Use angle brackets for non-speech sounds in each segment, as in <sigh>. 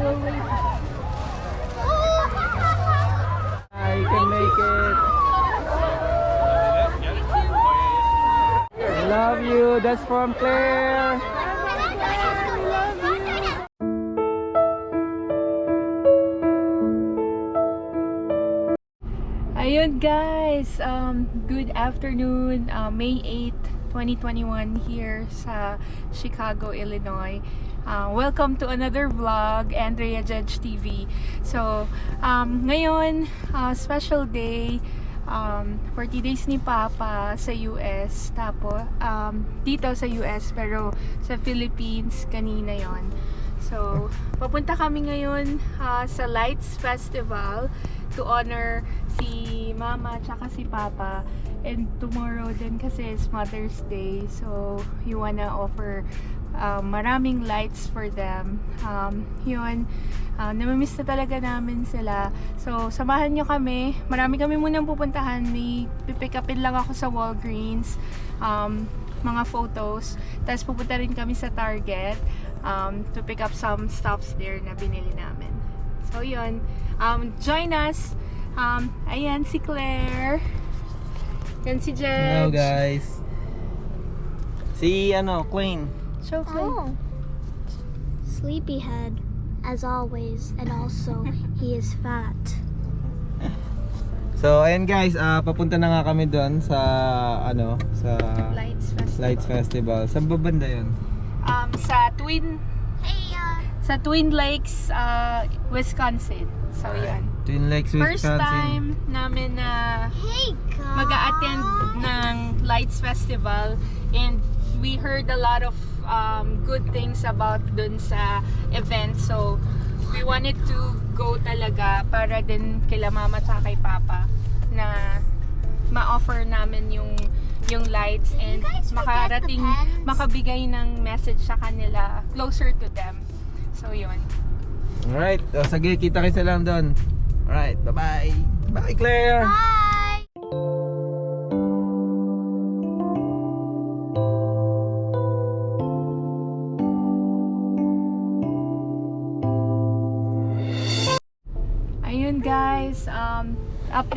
I can make it. Love you. That's from Claire. Ayun guys, um, good afternoon, uh, May 8, 2021 here sa Chicago, Illinois. Uh, welcome to another vlog, Andrea Judge TV. So, um, ngayon, uh, special day, um, 40 days ni Papa sa US. Tapos, um, dito sa US, pero sa Philippines, kanina yon. So, papunta kami ngayon ah, sa Lights Festival to honor si Mama tsaka si Papa. And tomorrow din kasi is Mother's Day. So, you wanna offer um, maraming lights for them. Um, yun, uh, namimiss na talaga namin sila. So, samahan nyo kami. Marami kami munang pupuntahan. May pipick upin lang ako sa Walgreens. Um, mga photos. Tapos pupunta rin kami sa Target um, to pick up some stuffs there na binili namin. So, yun. Um, join us. Um, ayan, si Claire. Yan si Jedge. Hello guys. Si ano, Queen. Show Claire. Oh. Sleepyhead, as always, and also he is fat. So ayun guys, ah, papunta na nga kami doon sa ano, sa Lights Festival. Lights Festival. Saan ba banda 'yun? Um, sa Twin Hey, uh, sa Twin Lakes, uh, Wisconsin. So, yan. Twin Lakes, First Wisconsin. time namin na hey, mag-attend ng Lights Festival and we heard a lot of um, good things about dun sa event. So, we wanted to go talaga para din kila mama at kay papa na ma-offer namin yung yung lights and makarating makabigay ng message sa kanila closer to them. So, yun. Alright, o sige, kita kayo sa lang doon. Alright, bye-bye. Bye Claire. Bye.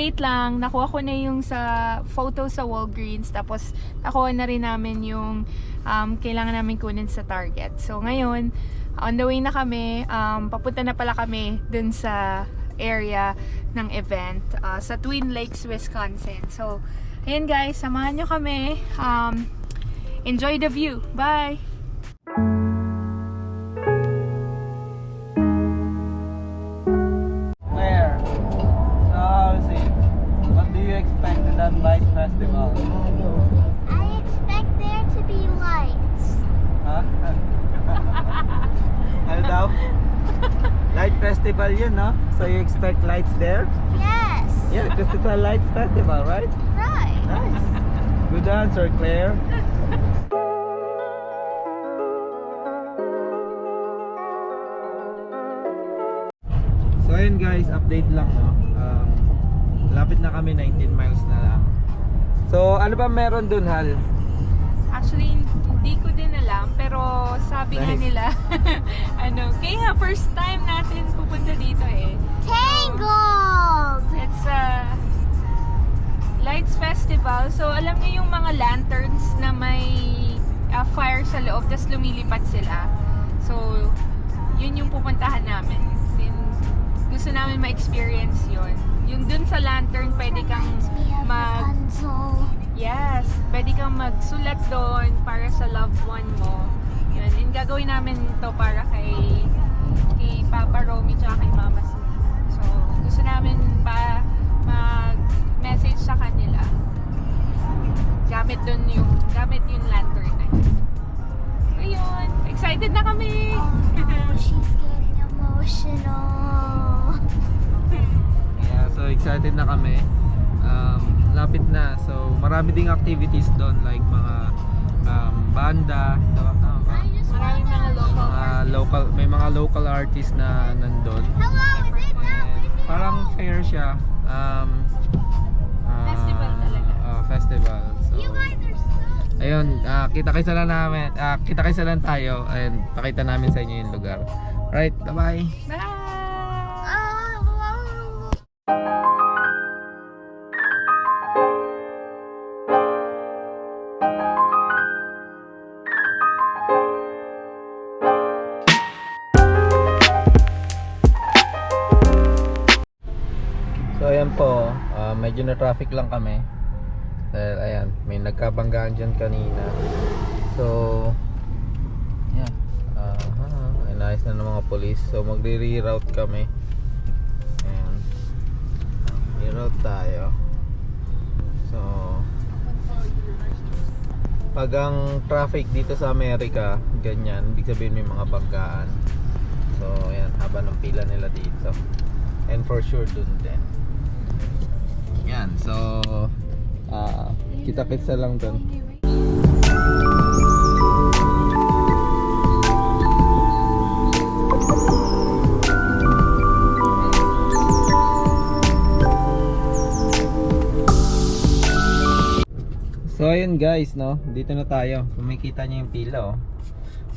Update lang. Nakuha ko na yung sa photo sa Walgreens. Tapos nakuha na rin namin yung um, kailangan namin kunin sa Target. So ngayon, on the way na kami. Um, papunta na pala kami dun sa area ng event uh, sa Twin Lakes, Wisconsin. So, ayun guys, samahan nyo kami. Um, enjoy the view. Bye! Festival yun, no? So you expect lights there? Yes. Yeah, because it's a lights festival, right? Right. Nice. Good answer, Claire. So ayun guys, update lang no. Um, lapit na kami 19 miles na lang. So ano ba meron dun Hal? Actually, hindi ko din alam, pero sabi nga Nice. nila, <laughs> ano, kaya nga first time natin pupunta dito eh. Tangled. It's a lights festival. So, alam niyo yung mga lanterns na may uh, fire sa loob, tapos lumilipat sila. So, yun yung pupuntahan namin. Then, gusto namin ma-experience yun. Yung dun sa lantern, pwede kang mag... Yes, pwede kang magsulat doon para sa loved one mo. Yun, and gagawin namin to para kay kay Papa Romy tsaka kay Mama Sue. So, gusto namin pa mag-message sa kanila. Gamit doon yung, gamit yung lantern na yun. Ayun, excited na kami! Oh no, she's getting emotional. Yeah, so excited na kami. Um, lapit na. So marami ding activities doon like mga um, banda, tama ba? Maraming mga local Mga local may mga local artists na with parang fair siya. Um, ah, Festival talaga. ah, festival. So, Ayun, ah, kita-kita lang namin, ah, kita-kita lang tayo and pakita namin sa inyo yung lugar. Alright, bye-bye. Bye! Oh, medyo na traffic lang kami. Dahil ayan, may nagkabanggaan dyan kanina. So, yan. Uh, inayos na ng mga polis. So magre-reroute kami. Ayan. Reroute tayo. So, pag ang traffic dito sa Amerika, ganyan, ibig sabihin may mga banggaan. So, ayan, haba ng pila nila dito. And for sure dun din. Yan, so ah kita-kitsa lang dun. So ayun guys, no, dito na tayo. Kumikita niyo yung pila oh.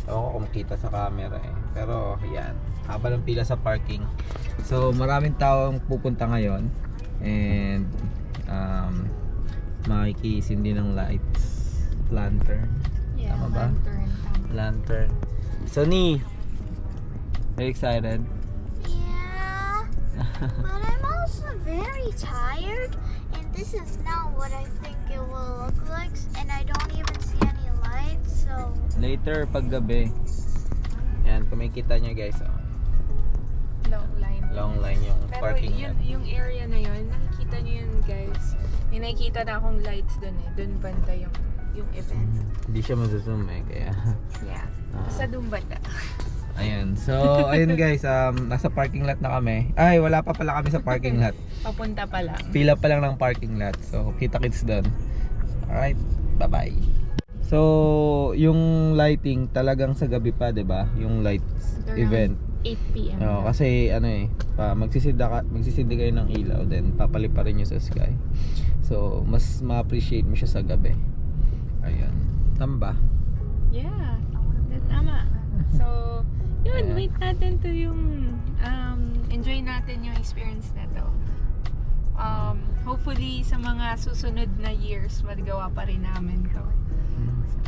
Kung makita sa camera eh. Pero yan, haba ng pila sa parking. So maraming tao ang pupunta ngayon. And um, makikisindi ng lights. Lantern. Yeah, Tama ba? lantern. Tama. Lantern. So ni, are you excited? yeah. <laughs> but I'm also very tired, and this is not what I think it will look like, and I don't even see any lights, so. Later, pag gabi. Yan, kumikita niyo guys. Oh long line yung Pero parking yun, yan. yung area na yun, nakikita nyo yun guys. May nakikita na akong lights dun eh. Dun banda yung yung event. Hindi siya mazoom eh, kaya. Yeah. Uh, Sa dun banda. Ayun. So, ayun <laughs> guys, um, nasa parking lot na kami. Ay, wala pa pala kami sa parking lot. <laughs> Papunta pa lang. Pila pa lang ng parking lot. So, kita-kits doon. Alright, bye-bye. So, yung lighting talagang sa gabi pa, 'di ba? Yung lights event. Lang. 8pm. Oo, oh, kasi ano eh, pa, magsisinda, ka, magsisinda kayo ng ilaw, then papalip pa rin nyo sa sky. So, mas ma-appreciate mo siya sa gabi. Ayan. Tamba. Yeah, tama. So, yun, Ayan. wait natin to yung um, enjoy natin yung experience na to. Um, hopefully, sa mga susunod na years, magawa pa rin namin to. So,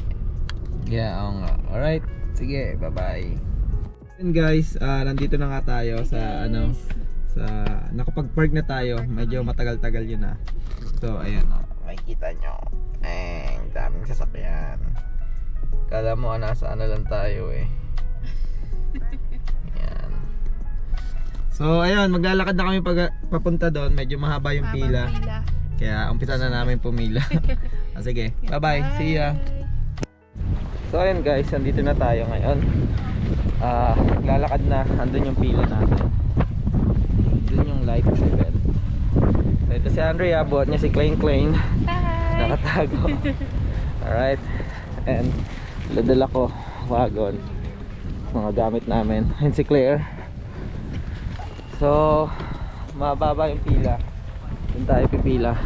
yeah, oo nga. Alright. Sige, bye-bye. Yun guys, ah, nandito na nga tayo sa ano, sa nakapag-park na tayo. Medyo matagal-tagal yun ah. So, ayan oh, makikita nyo. Eh, daming sasakyan. Kala mo ah, nasa ano lang tayo eh. <laughs> Ayan. So, ayun, maglalakad na kami pag, papunta doon. Medyo mahaba yung pila. Kaya umpisa na namin pumila. <laughs> ah, sige, bye-bye. See ya. So ayun guys, andito na tayo ngayon. Ah, lalakad na, andun yung pila natin. Dun yung lights event. So ito si Andrea, buhat niya si Klein Klein. Bye! Nakatago. Alright. And dadala ko wagon. Mga gamit namin. <laughs> And si Claire. So, mababa yung pila. Doon tayo pipila.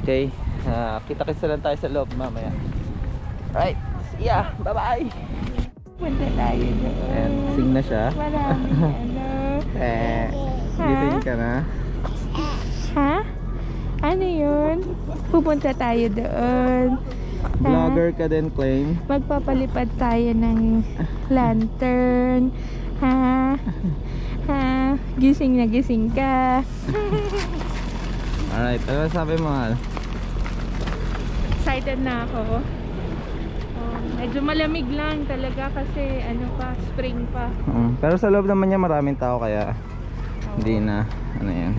Okay. Ah, kita-kita lang tayo sa loob mamaya. Alright. See ya. Bye-bye. Punta tayo doon. And sing na siya. Maraming <laughs> ano. Eh, gising ka na. Ha? Ano yun? Pupunta tayo doon. Vlogger ka din, Claim. Magpapalipad tayo ng lantern. Ha? Ha? Gising na gising ka. Alright. Ano sabi mo, Hal? Excited na ako. Oh, medyo malamig lang talaga kasi ano pa, spring pa. Mm, pero sa loob naman niya maraming tao kaya hindi na ano yan.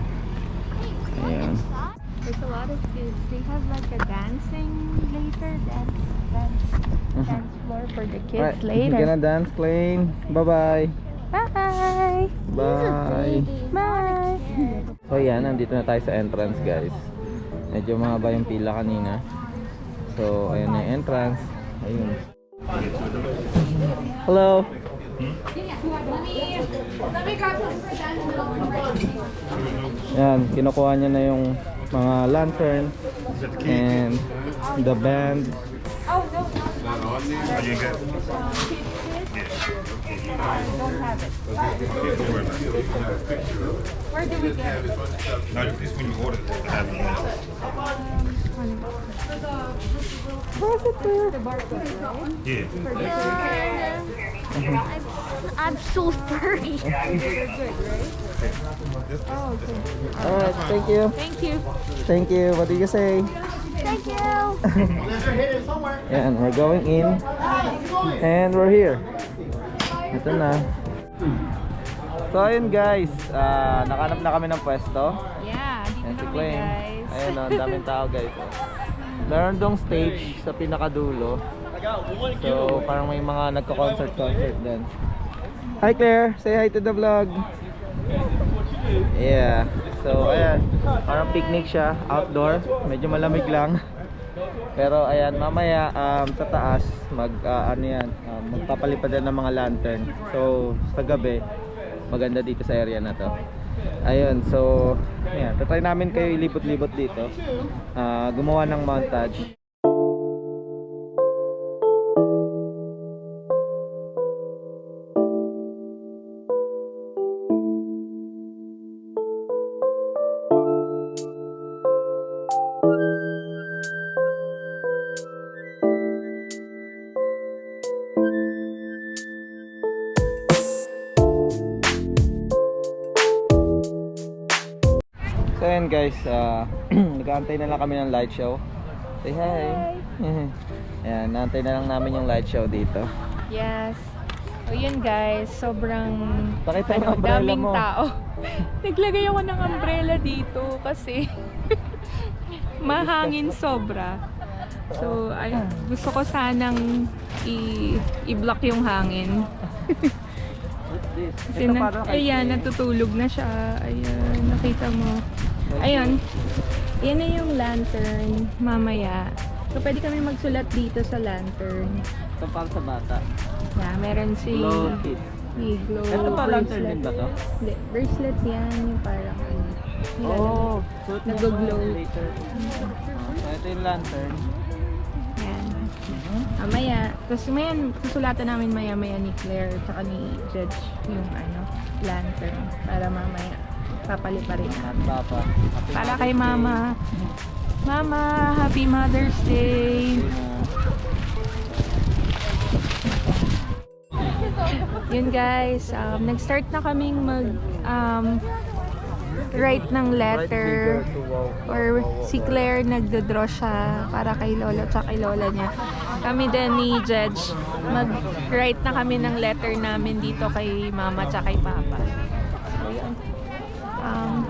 Ayun. There's a lot of kids. They have like a dancing later, dance, dance, dance floor for the kids Alright, later. Gonna dance, Claim. Bye-bye. Bye! Bye. Bye! So yan, nandito na tayo sa entrance guys. Medyo mahaba yung pila kanina. So, ayun na yung entrance. Ayun. Hello. Yan, kinukuha niya na yung mga lantern and the band Oh, no. Are you good? Fish? I don't it. Don't worry about. Where do we get it? No, it's when you order it, they have it. Where's it there? The barcode, right? Yeah. I'm, I'm so furry. Oh, okay. Alright, thank you. Thank you. Thank you. What do you say? Thank you. <laughs> and we're going in. And we're here. Ito na. So ayun guys, ah, nakanap na kami ng pwesto. Yeah, dito Yan na si kami guys. Ayun o, ang daming tao guys. oh. Meron dong stage sa pinakadulo. So parang may mga nagko-concert-concert din. Hi Claire, say hi to the vlog. Yeah. So ayan, parang picnic siya, outdoor. Medyo malamig lang. Pero ayan, mamaya um, sa taas mag ah, ano yan, um, magpapalipad din ng mga lantern. So sa gabi, maganda dito sa area na to. Ayun, so ayan, tatry namin kayo ilibot-libot dito. Ah, gumawa ng montage. So ayan guys, uh, <clears throat> nag-aantay na lang kami ng light show. Say hi. <laughs> ayan, naantay na lang namin yung light show dito. Yes. So yun guys, sobrang Pakita ano, daming mo. tao. <laughs> Naglagay ako ng umbrella dito kasi <laughs> mahangin sobra. So, ay, gusto ko sanang i- i-block yung hangin. Kasi na, ayan, natutulog na siya. Ayan, nakita mo. Ayun. Yan na yung lantern mamaya. So, pwede kami magsulat dito sa lantern. Ito para sa bata. Yeah, meron si... Glow kit. May glow Ito pa lantern din ba to? Hindi, bracelet yan. Yung parang ano. Oh, suot mo Nag-glow. later. So ito yung lantern. Yan. Mamaya. Tapos maya, susulatan namin maya-maya ni Claire at ni Judge yung ano, lantern. Para mamaya papaliparin namin. papa. Para kay. Mama. Mama, Happy Mother's Day! Yun guys, um, nag-start na kaming mag um, write ng letter. Or si Claire nagdodraw siya para kay Lolo at kay Lola niya. Kami din ni Judge, mag-write na kami ng letter namin dito kay Mama at kay Papa. So yun. Um,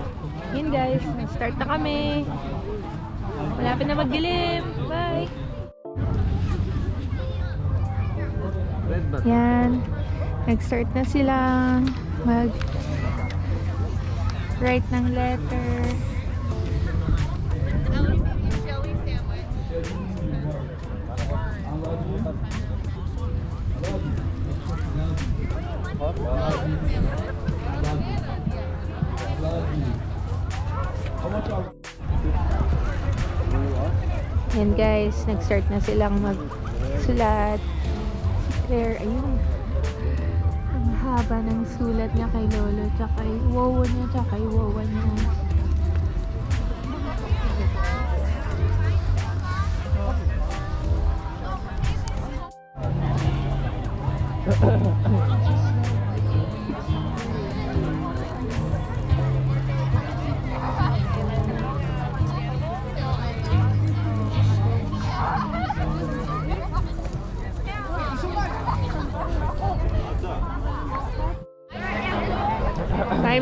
yun guys, nag-start na kami. Malapit na magdilim. Bye! Yan. Nag-start na sila mag write ng letter. Yan guys, nag-start na silang magsulat. Si Claire, ayun. Ang haba ng sulat niya kay Lolo, tsaka kay Wowo niya, tsaka kay Wowa niya.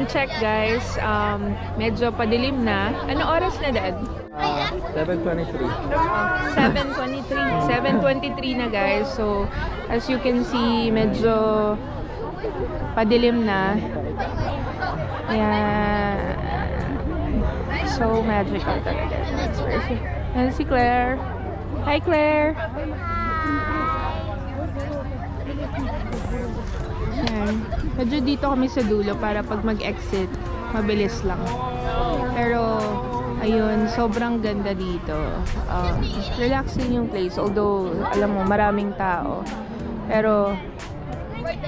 Check guys, um, medyo padilim na. Ano oras na dad? Ah, 723. 7.23. 7.23 na guys. So, as you can see, medyo padilim na. Yan. So magical talaga. That's. Yan si Claire. Hi Claire! Yan. Medyo dito kami sa dulo para pag mag-exit, mabilis lang. Pero, Ayun, sobrang ganda dito. Um, relaxing yung place. Although, alam mo, maraming tao. Pero,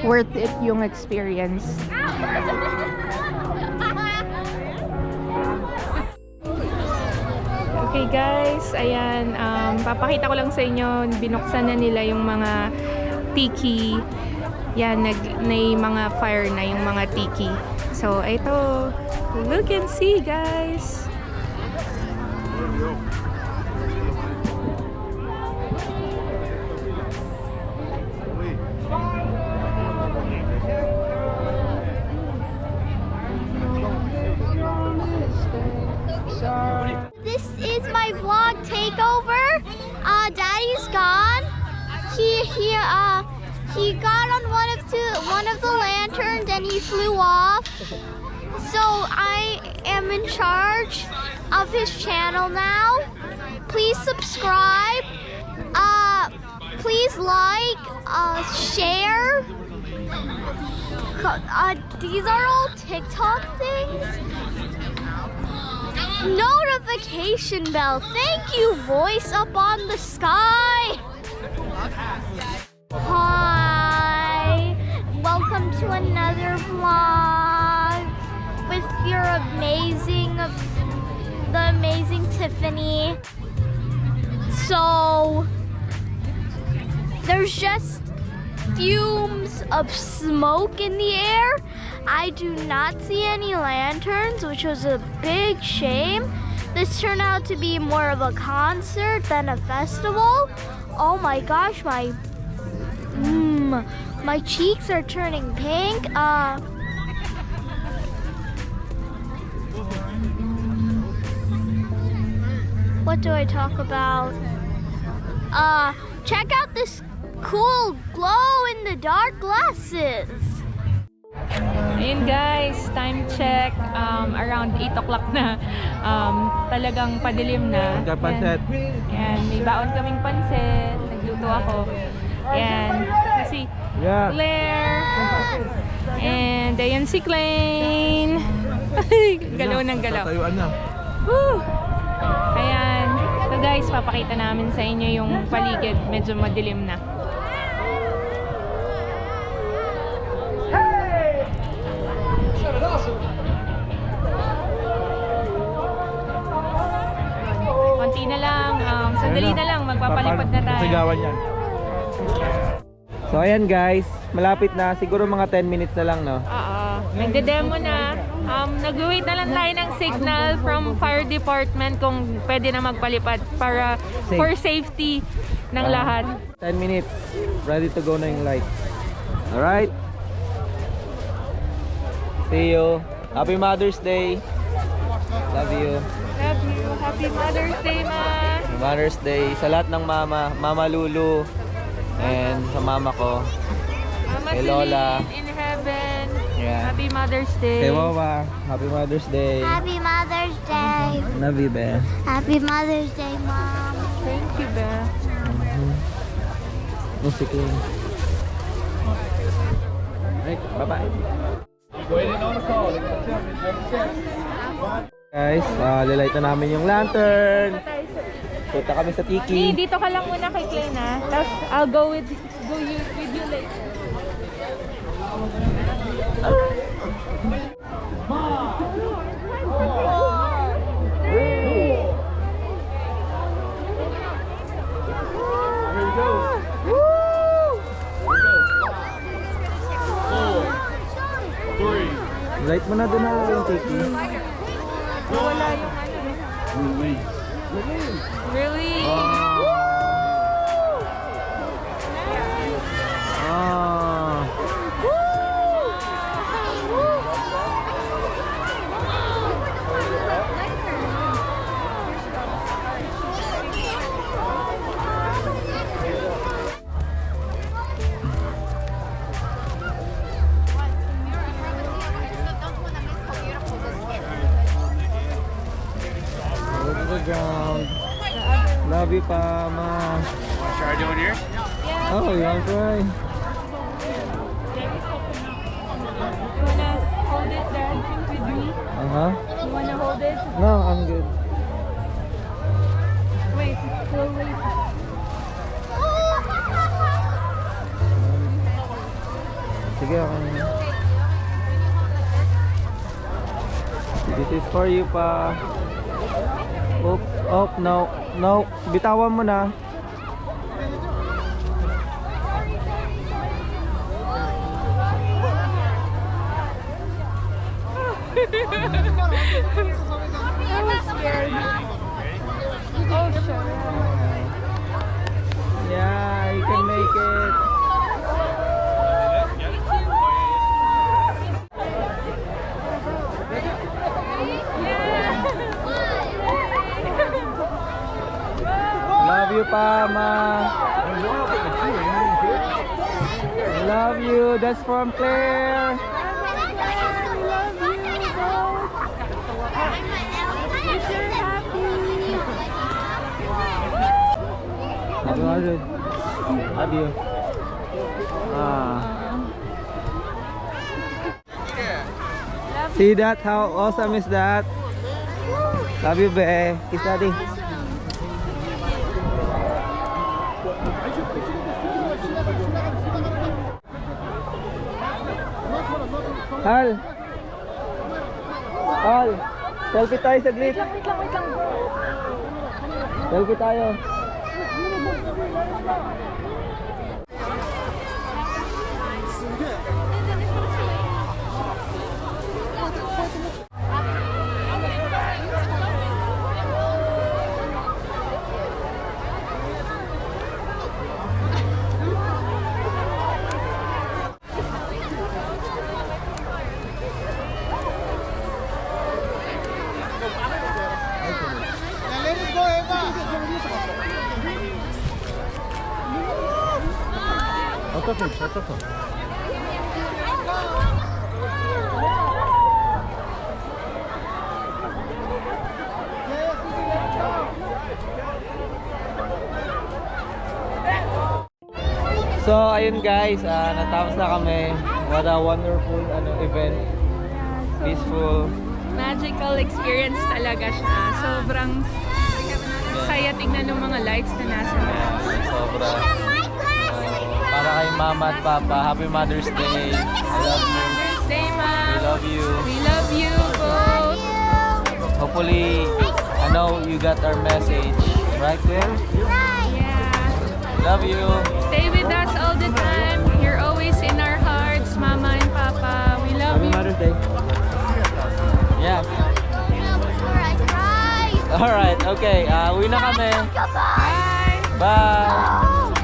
worth it yung experience. Okay guys, ayan, um, papakita ko lang sa inyo, binuksan na nila yung mga tiki. Yan, nag, may mga fire na yung mga tiki. So, ito, look and see guys. So I am in charge of his channel now. Please subscribe. Uh, please like, uh, share. Uh, these are all TikTok things. Notification bell. Thank you, voice up on the sky. Hi. Welcome to another vlog with your amazing, the amazing Tiffany. So, there's just fumes of smoke in the air. I do not see any lanterns, which was a big shame. This turned out to be more of a concert than a festival. Oh my gosh, my mm, my cheeks are turning pink. Uh What do I talk about? Uh check out this cool glow in the dark glasses. Ayun guys, time check. Um, around 8 o'clock na. <laughs> Um, talagang padilim na. Kapanset. Yan, may baon kaming pansit. Nagluto ako. Yan. Kasi Yeah. Claire. And ayan si Klein. <laughs> galaw ng galaw. Tatayuan na. Woo! Ayan. So guys, papakita namin sa inyo yung paligid. Medyo madilim na. Konti na lang. Um, sandali na lang. Magpapalipad na tayo. Sigawan yan. So ayan guys, malapit na. Siguro mga 10 minutes na lang no. Oo. Nagde-demo na. Um, nag-wait na lang tayo ng signal from fire department kung pwede na magpalipad para Safe. for safety ng Ah. lahat. 10 minutes. Ready to go na yung light. Alright. See you. Happy Mother's Day. Love you. Love you. Happy Mother's Day, ma. Mother's Day sa lahat ng mama, Mama Lulu, and sa mama ko. Mama Kay Lola. In Yeah. Happy Mother's Day. Kay Wawa, Happy Mother's Day. Happy Mother's Day. Love you, Be. Happy Mother's Day, Mom. Thank you, Beth. Music yun. Right, bye-bye. Guys, uh, lilight na namin yung lantern. Punta kami sa Hey, Tiki. dito ka lang muna kay Klein, ha? Tapos, I'll go with, go you, with you later. Light mo na doon na yung Tiki. Wala yung ano. Really? Pa. Try doing here? Yeah. Oh, you want to try? You wanna hold it, with me? Uh-huh. You wanna hold it? No, I'm good. Wait, Sige, okay. This is for you pa. Oop, no, no. Bitawan mo na. I was scared. Oh, sure. Yeah, you can make it. Love you, Pama. Love you. That's from Claire. Happy Mother's Love you. Ah. See that? How awesome is that? Love you, Be. Kiss daddy. Al. Al. Selfie tayo saglit. Wait lang, wait lang, wait lang. Selfie tayo. 어떡해. So, ayun guys, ah, natapos na kami. What a wonderful ano, event. Peaceful. Magical experience talaga siya. Sobrang saya tingnan ng mga lights na nasa labas. Sobra. Para kay mama at papa, happy Mother's Day. I love you. Birthday, We love you. We love you both! Hopefully, I know you got our message. Right, Claire? Yeah. Love you. Stay with us all the time. You're always in our hearts, Mama and Papa. We love you. Happy you. Mother's Day. Yeah. Before I cry. Alright, okay. Uh, uwi na kami. Bye! Bye.